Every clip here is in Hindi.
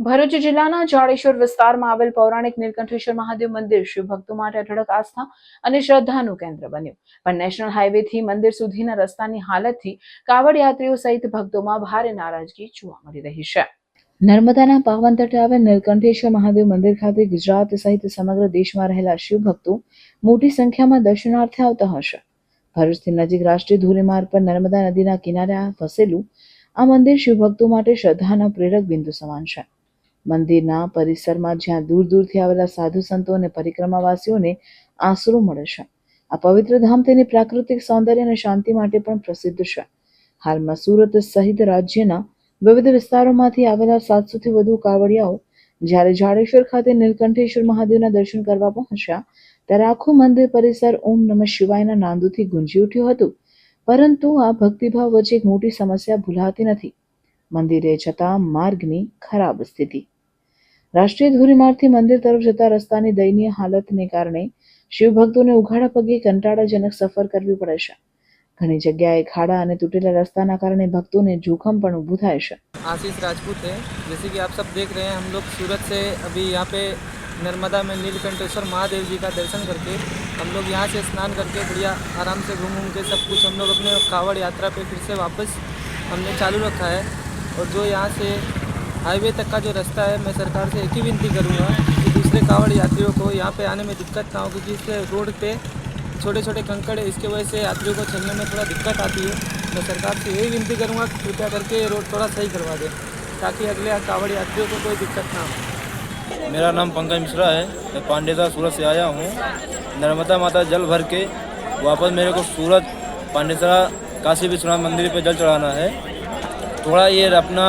ભરૂચ જિલ્લાના જાડેશ્વર વિસ્તારમાં આવેલ પૌરાણિક નીલકંઠેશ્વર મહાદેવ મંદિર શિવ ભક્તો માટે અઢળક આસ્થા અને શ્રદ્ધાનું કેન્દ્ર બન્યું. પણ નેશનલ હાઈવેથી મંદિર સુધીના રસ્તાની હાલતથી કાવડ યાત્રીઓ સહિત ભક્તોમાં ભારે નારાજગી જોવા મળી રહી છે. નર્મદાના પાવન તટે આવેલ નીલકંઠેશ્વર મહાદેવ મંદિર ખાતે ગુજરાત સહિત સમગ્ર દેશમાં રહેલા શિવ ભક્તો મોટી સંખ્યામાં દર્શનાર્થે આવતા હશે. ભરૂચથી નજીક રાષ્ટ્રીય ધોરીમાર્ગ પર નર્મદા નદીના કિનારે વસેલું આ મંદિર શિવભક્તો માટે શ્રદ્ધાના પ્રેરક બિંદુ સમાન છે. મંદિરના પરિસરમાં જ્યાં દૂર દૂરથી આવેલા સાધુ સંતો અને પરિક્રમાવાસીઓને આશરો મળે છે. આ પવિત્ર ધામ તેની પ્રાકૃતિક સૌંદર્ય અને શાંતિ માટે પણ પ્રસિદ્ધ છે. હાલમાં સુરત સહિત રાજ્યના વિવિધ વિસ્તારોમાંથી આવેલા સાતસોથી વધુ કાવડિયાઓ જ્યારે જાડેશ્વર ખાતે નીલકંઠેશ્વર મહાદેવના દર્શન કરવા પહોંચ્યા ત્યારે આખું મંદિર પરિસર ઓમ નમઃ શિવાયના નાંદુથી ગુંજી ઉઠ્યું હતું. પરંતુ આ ભક્તિભાવ વચ્ચે એક મોટી સમસ્યા ભૂલાતી નથી. મંદિરે જતા માર્ગની ખરાબ સ્થિતિ રાષ્ટ્રીય ધોરીમાર્ગથી મંદિર તરફ જતા રસ્તાની દયનીય હાલતને કારણે શિવભક્તોને ઉઘાડા પગે કંટાળાજનક સફર કરવી પડે છે ઘણી જગ્યાએ ખાડા અને તૂટેલા રસ્તાના કારણે ભક્તોને જોખમ પણ ઊભું થાય છે आशीष राजपूत है जैसे कि आप सब देख रहे हैं हम लोग सूरत से अभी यहाँ पे नर्मदा में नीलकंठेश्वर महादेव जी का दर्शन करके हम लोग यहाँ से स्नान करके बढ़िया आराम से घूम घूम के सब कुछ हम लोग अपने कावड़ यात्रा पे फिर से वापस हमने चालू रखा है और जो यहाँ से हाईवे तक का जो रास्ता है, मैं सरकार से एक ही विनती करूँगा कि दूसरे कावड़ यात्रियों को यहाँ पे आने में दिक्कत ना हो, क्योंकि इससे रोड पे छोटे छोटे कंकड़ है इसके वजह से यात्रियों को चलने में थोड़ा दिक्कत आती है। मैं सरकार से यही विनती करूँगा कि कृपया करके ये रोड थोड़ा सही करवा दें, ताकि अगले कावड़ यात्रियों को कोई दिक्कत ना हो। मेरा नाम पंकज मिश्रा है। मैं पांडेता सूरत से आया हूँ। नर्मदा माता जल भर के वापस मेरे को सूरत, पांडेसरा, काशी विश्वनाथ मंदिर पर जल चढ़ाना है। थोड़ा ये अपना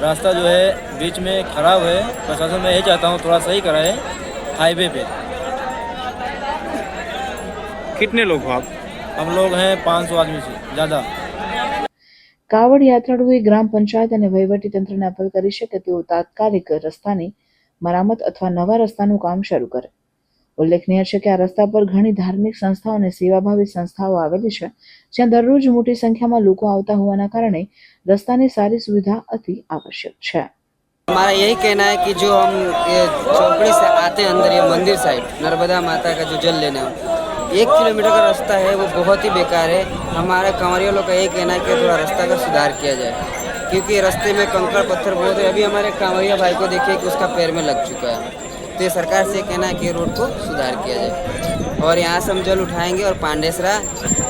रास्ता जो है बीच में ख़राब है प्रशासन मैं यही चाहता हूँ थोड़ा सही कराए हाईवे पे कितने लोग हो आप हम लोग हैं 500 आदमी से ज़्यादा કાવડ યાત્રાળુઓએ ગ્રામ પંચાયત અને વહીવટી તંત્રને અપીલ કરી છે કે તેઓ તાત્કાલિક રસ્તાની મરામત અથવા નવા રસ્તાનું કામ શરૂ કરે ઉલ્લેખનીય છે કે આ રસ્તા પર ઘણી ધાર્મિક સંસ્થાઓ અને સેવાભાવી સંસ્થાઓ આવેલી છે જ્યાં દરરોજ મોટી સંખ્યામાં લોકો આવતા હોવાના કારણે રસ્તાની સારી સુવિધા અતિ આવશ્યક છે हमारा यही कहना है कि जो हम ये चौकड़ी से आते हैं अंदर ये मंदिर साइड नर्मदा माता का जो जल लेने एक किलोमीटर का रास्ता है वो बहुत ही बेकार है हमारे कंवरिया लोग का यही कहना है कि थोड़ा रास्ता का सुधार किया जाए क्योंकि रास्ते में कंकड़ पत्थर बहुत है अभी हमारे कांवरिया भाई को देखिए कि उसका पैर में लग चुका है तो ये सरकार से कहना है कि ये रोड को सुधार किया जाए और यहाँ से हम जल उठाएंगे और पांडेसरा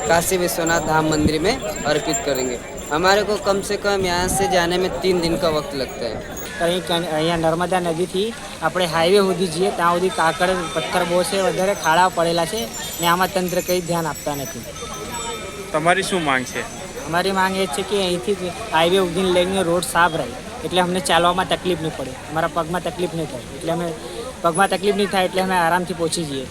काशी विश्वनाथ धाम मंदिर में अर्पित करेंगे हमारे को कम से कम यहाँ से जाने में तीन दिन का वक्त लगता है અહીં કન- અહીંયા નર્મદા નદીથી આપણે હાઈવે સુધી જઈએ ત્યાં સુધી કાકડ પથ્થર બહુ છે વધારે ખાડા પડેલા છે ને આમાં તંત્ર કંઈ ધ્યાન આપતા નથી તમારી શું માંગ છે અમારી માંગ એ છે કે અહીંથી જ હાઈવે સુધી લઈને રોડ સાફ રહે એટલે અમને ચાલવામાં તકલીફ નહીં પડે અમારા પગમાં તકલીફ નહીં થાય એટલે અમે પગમાં તકલીફ નહીં થાય એટલે અમે આરામથી પહોંચી જઈએ.